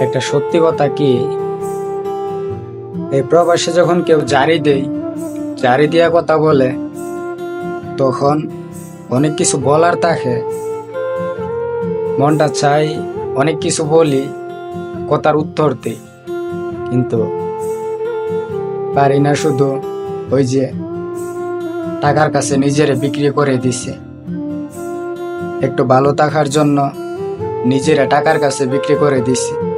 একটা সত্যি কথা কি? এই প্রবাসে যখন কেউ জারি দেয়, জারি দিয়া কথা বলে, তখন অনেক কিছু বলার থাকে। মনটা চাই অনেক কিছু বলি, কথার উত্তর দিই। কিন্তু পারি না শুধু ওই যে টাকার কাছে নিজের বিক্রি করে দিছে। একটু ভালো থাকার জন্য নিজেরা টাকার কাছে বিক্রি করে দিছি।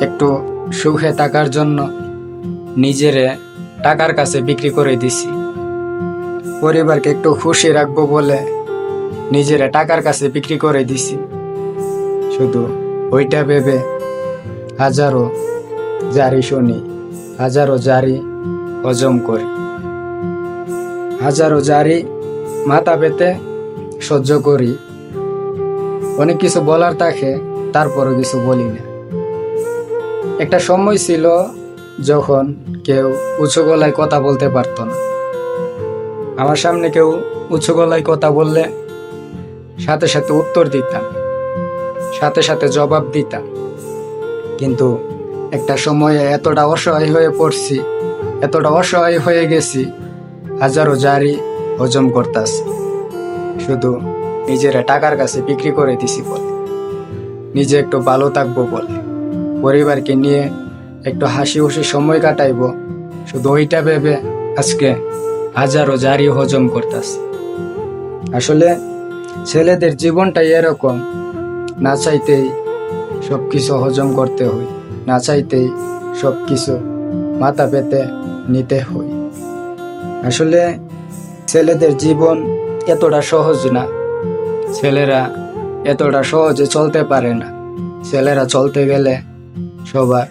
একটু সুখে থাকার জন্য নিজেরে টাকার কাছে বিক্রি করে দিছি। পরিবারকে একটু খুশি রাখব বলে নিজেরা টাকার কাছে বিক্রি করে দিছি। শুধু ওইটা ভেবে হাজারো জারি শুনি, হাজারো জারি হজম করি। হাজারো জারি মাথা পেতে সহ্য করি। অনেক কিছু বলার থাকে, তারপরও কিছু বলি না। একটা সময় ছিল যখন কেউ উঁচু গলায় কথা বলতে পারতো না। আমার সামনে কেউ উঁচু গলায় কথা বললে সাথে সাথে উত্তর দিতাম, সাথে সাথে জবাব দিতাম। কিন্তু একটা সময়ে এতটা অসহায় হয়ে পড়ছি, এতটা অসহায় হয়ে গেছি, হাজারো জারি হজম করতাছি। শুধু নিজেরা টাকার কাছে বিক্রি করে দিছি বলে, নিজে একটু ভালো থাকব বলে। পরিবারকে নিয়ে একটু হাসি হুসি সময় কাটাইবো। শুধু ওইটা ভেবে আজকে হাজারো জারি হজম করতেছে। আসলে ছেলেদের জীবনটাই এরকম, না চাইতেই সব কিছু হজম করতে হয়, না চাইতেই সব কিছু মাথা পেতে নিতে হয়। আসলে ছেলেদের জীবন এতটা সহজ না। ছেলেরা এতটা সহজে চলতে পারে না। ছেলেরা চলতে গেলে সবার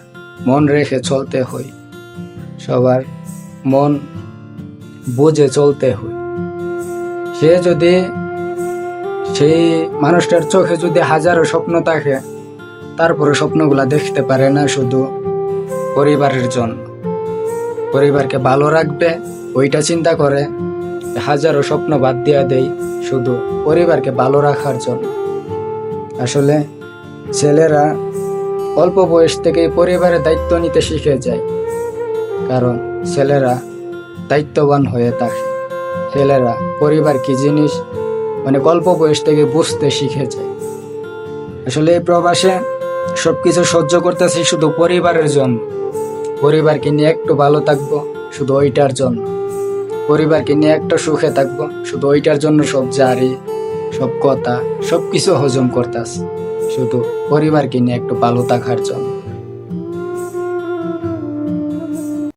মন রেখে চলতে হয় সবার মন বুঝে চলতে হয় সে যদি সেই মানুষটার চোখে যদি হাজারো স্বপ্ন থাকে তারপরে স্বপ্নগুলা দেখতে পারে না শুধু পরিবারের জন্য। পরিবারকে ভালো রাখবে, ওইটা চিন্তা করে, হাজারো স্বপ্ন বাদ দিয়া দেই শুধু পরিবারকে ভালো রাখার জন্য। আসলে ছেলেরা অল্প বয়স থেকেই পরিবারের দায়িত্ব নিতে শিখে যায়। কারণ ছেলেরা দায়িত্ববান হয়ে থাকে। ছেলেরা পরিবার কি জিনিস অনেক অল্প বয়স থেকে বুঝতে শিখে যায়। আসলে এই প্রবাসে সব কিছু সহ্য করতেছি শুধু পরিবারের জন্য। পরিবারকে নিয়ে একটু ভালো থাকব শুধু ওইটার জন্য। পরিবারকে নিয়ে একটা সুখে থাকব শুধু ওইটার জন্য সব জারি, সব কথা সব কিছু হজম করতেছে। শুধু পরিবারকে নিয়ে একটু ভালো থাকার জন্য।